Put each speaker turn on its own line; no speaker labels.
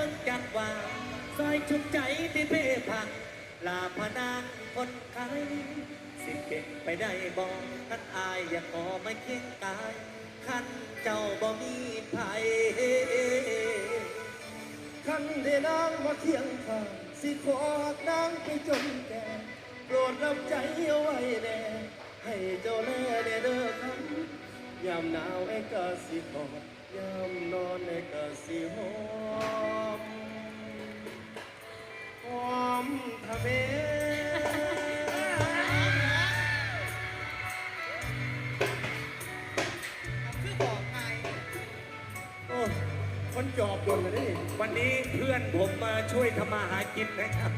บิ่งจักว่าซอยชุบใจที่เพ่พังลาพนางคนไข้สิเก่งไปได้บองคันอายอยากขอไม่เคียงกายคันเจ้าบ่มีไผ
คันได้นางมาเคียงข้างสิขอนางไปจนแก่โปรดรับใจเอาไว้แน่ให้เจ้าแลแน่เด้อครับยามหนาวไอ้กะสิกอดยามนอนไอ้กะสิ อมทะเม
คือบอกไง
โอ้คนจอบโดนเลยนี่
วันนี้เพื่อนผมมาช่วยทำมาหากินนะครับ